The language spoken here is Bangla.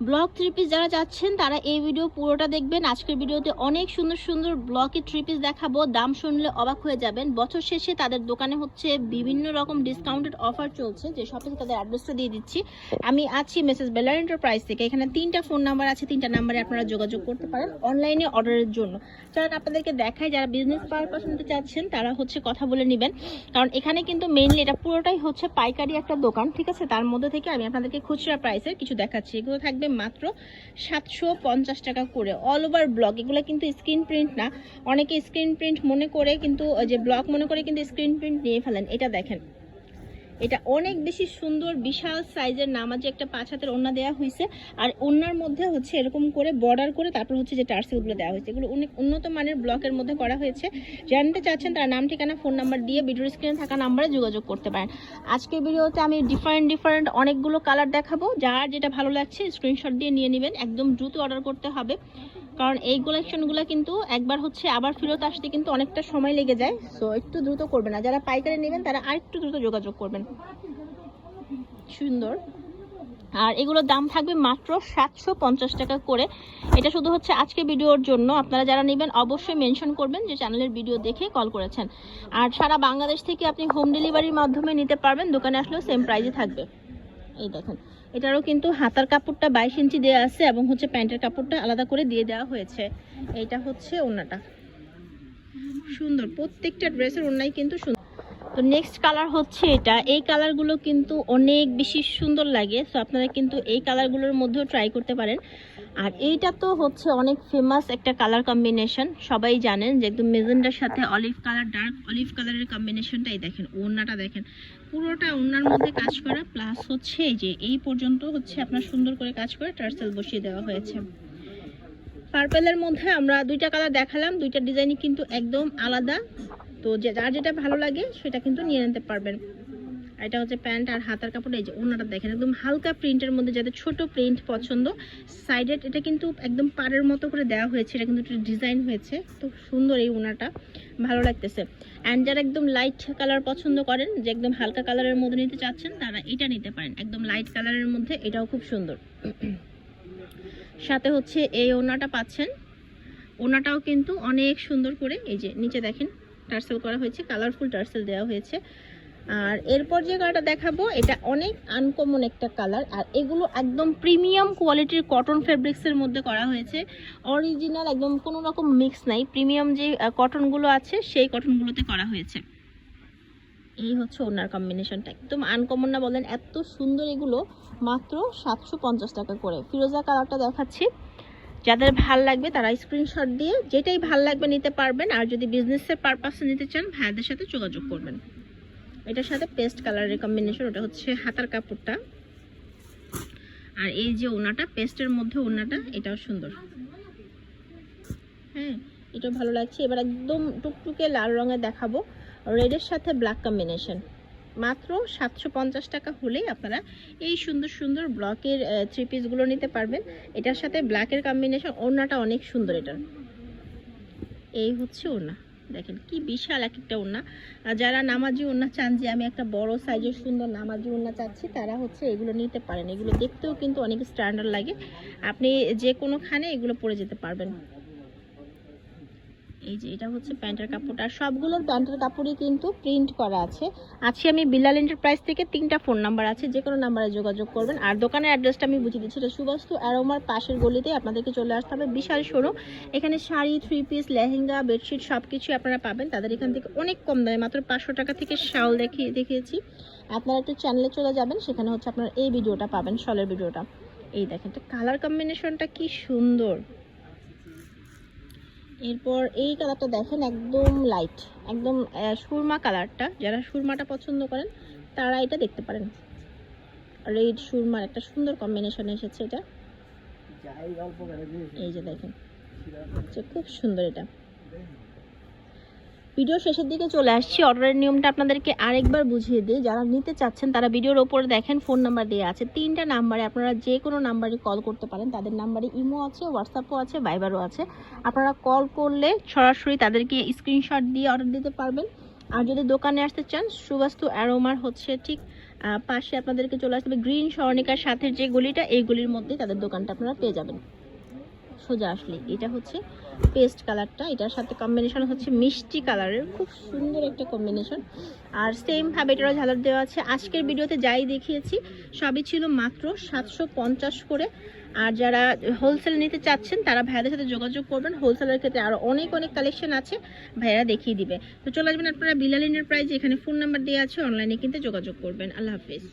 ব্লক থ্রি পিস যারা চাচ্ছেন তারা এই ভিডিও পুরোটা দেখবেন। আজকের ভিডিওতে অনেক সুন্দর সুন্দর ব্লকে থ্রি পিস দেখাবো। দাম শুনলে অবাক হয়ে যাবেন। বছর শেষে তাদের দোকানে হচ্ছে বিভিন্ন রকম ডিসকাউন্টেড অফার চলছে, যে থেকে তাদের অ্যাড্রেসটা দিয়ে দিচ্ছি। আমি আছি মেসেজ বেলার এন্টারপ্রাইজ থেকে। এখানে তিনটা ফোন নাম্বার আছে, তিনটা নাম্বারে আপনারা যোগাযোগ করতে পারেন অনলাইনে অর্ডারের জন্য। যারা আপনাদেরকে দেখায়, যারা বিজনেস পারপাস নিতে চাচ্ছেন, তারা হচ্ছে কথা বলে নেবেন। কারণ এখানে কিন্তু মেইনলি এটা পুরোটাই হচ্ছে পাইকারি একটা দোকান, ঠিক আছে? তার মধ্যে থেকে আমি আপনাদেরকে খুচরা প্রাইসের কিছু দেখাচ্ছি। এগুলো থাকবে মাত্র সাতশো পঞ্চাশ টাকা করে। অল ওভার ব্লক এগুলো কিন্তু স্ক্রিন প্রিন্ট না। অনেকে স্ক্রিন প্রিন্ট মনে করে, কিন্তু যে ব্লক মনে করে, কিন্তু স্ক্রিন প্রিন্ট নিয়ে ফেলেন। এটা দেখেন। এটা অনেক বেশি সুন্দর, বিশাল সাইজের নামাজে একটা পাঁচ হাতের ওড়না দেওয়া হয়েছে আর ওড়নার মধ্যে হচ্ছে এরকম করে বর্ডার করে তারপর হচ্ছে যে টার্সেলগুলো দেওয়া হয়েছে এগুলো অনেক উন্নত মানের ব্লকের মধ্যে করা হয়েছে। জানতে চাচ্ছেন তারা নাম, ঠিকানা ফোন নাম্বার দিয়ে ভিডিও স্ক্রিনে থাকা নাম্বারে যোগাযোগ করতে পারেন। আজকের ভিডিওতে আমি ডিফারেন্ট ডিফারেন্ট অনেকগুলো কালার দেখাবো। যার যেটা ভালো লাগছে স্ক্রিনশট দিয়ে নিয়ে নেবেন। একদম দ্রুত অর্ডার করতে হবে। কারণ এই কালেকশনগুলো কিন্তু একবার হচ্ছে আবার ফেরত আসতে কিন্তু অনেকটা সময় লেগে যায়। সো একটু দ্রুত করবেন না। যারা পাইকারি নেবেন, তারা আরেকটু দ্রুত যোগাযোগ করবেন। সুন্দর। আর এগুলোর দাম থাকবে মাত্র সাতশো পঞ্চাশ টাকা করে। এটা শুধু হচ্ছে আজকে ভিডিওর জন্য। আপনারা যারা নেবেন অবশ্যই মেনশন করবেন যে চ্যানেলের ভিডিও দেখে কল করেছেন। আর সারা বাংলাদেশ থেকে আপনি হোম ডেলিভারির মাধ্যমে নিতে পারবেন। দোকানে আসলেও সেম প্রাইজে থাকবে। এই দেখেন, এটারও কিন্তু হাতার কাপড়টা বাইশ ইঞ্চি দেওয়া আছে এবং হচ্ছে প্যান্টের কাপড়টা আলাদা করে দিয়ে দেওয়া হয়েছে। এইটা হচ্ছে ওড়নাটা। সুন্দর, প্রত্যেকটা ড্রেসের ওড়নাই কিন্তু সুন্দর তো নেক্সট কালার হচ্ছে এটা। এই কালারগুলো কিন্তু অনেক বেশি সুন্দর লাগে সো আপনারা কিন্তু এই কালারগুলোর মধ্যেও ট্রাই করতে পারেন। আর এইটা তো হচ্ছে অনেক ফেমাস একটা কালার কম্বিনেশন সবাই জানেন যে একদম মেজেন্ডার সাথে অলিভ কালার ডার্ক অলিভ কালারের কম্বিনেশনটাই দেখেন, ওড়নাটা দেখেন। পুরোটা ওড়নার মধ্যে কাজ করা প্লাস হচ্ছে যে এই পর্যন্ত হচ্ছে আপনার সুন্দর করে কাজ করে টার্সেল বসিয়ে দেওয়া হয়েছে। পার্পেলের মধ্যে আমরা দুইটা কালার দেখালাম, দুইটা ডিজাইনই কিন্তু একদম আলাদা। তো যে যার যেটা ভালো লাগে সেটা কিন্তু নিয়ে নিতে পারবেন। এটা হচ্ছে প্যান্ট আর হাতার কাপড়, এই যে ওনাটা দেখেন, একদম হালকা প্রিন্টের মধ্যে যাদের ছোট প্রিন্ট পছন্দ। সাইডেড এটা কিন্তু একদম পাড়ের মতো করে দেওয়া হয়েছে, এটা কিন্তু একটা ডিজাইন হয়েছে। তো সুন্দর এই ওনাটা, ভালো লাগতেছে। অ্যান্ড যারা একদম লাইট কালার পছন্দ করেন, যে একদম হালকা কালারের মধ্যে নিতে চাচ্ছেন, তারা এটা নিতে পারেন। একদম লাইট কালারের মধ্যে, এটাও খুব সুন্দর। সাথে হচ্ছে এই ওনাটা পাচ্ছেন। ওনাটাও কিন্তু অনেক সুন্দর করে, এই যে নিচে দেখেন টার্সেল করা হয়েছে, কালারফুল টার্সেল দেওয়া হয়েছে। আর এরপর যে কালারটা দেখাবো, এটা অনেক আনকমন একটা কালার আর এগুলো একদম প্রিমিয়াম কোয়ালিটির কটন ফেব্রিক্সের মধ্যে করা হয়েছে। অরিজিনাল একদম কোনো রকম মিক্স নাই প্রিমিয়াম যে কটনগুলো আছে, সেই কটনগুলোতে করা হয়েছে। এই হচ্ছে ওনার কম্বিনেশনটা একদম আনকমন না বলেন, এত সুন্দর এগুলো, মাত্র সাতশো পঞ্চাশ টাকা করে। ফিরোজা কালারটা দেখাচ্ছি। যাদের ভালো লাগবে তারা স্ক্রিনশট দিয়ে যেটাই ভালো লাগবে নিতে পারবেন। আর যদি বিজনেসের পারপাসে নিতে চান, ভাইয়াদের সাথে যোগাযোগ করবেন। এটার সাথে পেস্ট কালারের কম্বিনেশন ওটা হচ্ছে হাতার কাপড়টা। আর এই যে ওনাটা পেস্টের মধ্যে ওনাটা, এটাও সুন্দর। হ্যাঁ এটাও ভালো লাগছে। এবার একদম টুকটুকে লাল রঙের দেখাবো। রেডের সাথে ব্ল্যাক কম্বিনেশন মাত্র সাতশো পঞ্চাশ টাকা হলেই আপনারা এই সুন্দর সুন্দর ব্লকের থ্রি পিসগুলো নিতে পারবেন। এটার সাথে ব্ল্যাকের কম্বিনেশন ওড়নাটা অনেক সুন্দর এটার। এই হচ্ছে ওড়না। দেখেন কি বিশাল এক একটা ওড়না যারা নামাজি ওড়না চান যে আমি একটা বড় সাইজের সুন্দর নামাজি ওড়না চাচ্ছি, তারা হচ্ছে এগুলো নিতে পারেন। এগুলো দেখতেও কিন্তু অনেক স্ট্যান্ডার্ড লাগে। আপনি যে কোনোখানে এগুলো পরে যেতে পারবেন। এই যে এটা হচ্ছে প্যান্টের কাপড় আর সবগুলোর প্যান্টের কাপড়ই কিন্তু প্রিন্ট করা আছে। আছি আমি বিলাল এন্টারপ্রাইজ থেকে তিনটা ফোন নাম্বার আছে যে কোনো নাম্বারে যোগাযোগ করবেন। আর দোকানের অ্যাড্রেসটা আমি বুঝিয়ে দিচ্ছি এটা সুবাস্তু অ্যারোমার পাশের গলিতে আপনাদেরকে চলে আসতে হবে বিশাল শোরুম এখানে sari three piece lehenga bedsheet সব কিছুই আপনারা পাবেন। তাদের এখান থেকে অনেক কম দামে মাত্র পাঁচশো টাকা থেকে শাল দেখিয়ে দেখিয়েছি। আপনারা একটু চ্যানেলে চলে যাবেন সেখানে হচ্ছে আপনারা এই ভিডিওটা পাবেন শলের ভিডিওটা। এই দেখেন কালার কম্বিনেশনটা কি সুন্দর। এরপর এই কালারটা দেখেন একদম লাইট একদম সুরমা কালারটা। যারা সুরমাটা পছন্দ করেন তারা এটা দেখতে পারেন। রেড সুরমার একটা সুন্দর কম্বিনেশন এসেছে এটা। এই যে দেখেন খুব সুন্দর এটা। ভিডিও শেষের দিকে চলে আসছি। অর্ডারের নিয়মটা আপনাদেরকে আরেকবার বুঝিয়ে দিই। যারা নিতে চাচ্ছেন, তারা ভিডিওর ওপরে দেখেন ফোন নাম্বার দেওয়া আছে। তিনটা নাম্বারে আপনারা যে কোনো নাম্বারে কল করতে পারেন। তাদের নাম্বারে ইমো আছে হোয়াটসঅ্যাপও আছে ভাইবারও আছে। আপনারা কল করলে সরাসরি তাদেরকে স্ক্রিনশট দিয়ে অর্ডার দিতে পারবেন। আর যদি দোকানে আসতে চান, সুবাস্তু অ্যারোমার হচ্ছে ঠিক পাশে আপনাদেরকে চলে আসবে গ্রিন স্বর্ণিকার সাথে যে গলিটা, এই গলির মধ্যেই তাদের দোকানটা আপনারা পেয়ে যাবেন। সোজা আসলে। এটা হচ্ছে পেস্ট কালারটা এটার সাথে কম্বিনেশন হচ্ছে মিষ্টি কালারের খুব সুন্দর একটা কম্বিনেশন আর সেম ভাবে এটারও ঝালর দেওয়া আছে। আজকের ভিডিওতে যাই দেখিয়েছি, সবই ছিল মাত্র সাতশো পঞ্চাশ করে। আর যারা হোলসেল নিতে চাচ্ছেন, তারা ভাইয়াদের সাথে যোগাযোগ করবেন। হোলসেলের ক্ষেত্রে আরও অনেক অনেক কালেকশন আছে। ভাইয়ারা দেখিয়ে দিবে। তো চলে আসবেন আপনারা বিলালিনের প্রাইজ এখানে ফোন নাম্বার দেওয়া আছে অনলাইনে কিনতে যোগাযোগ করবেন। আল্লাহ হাফিজ।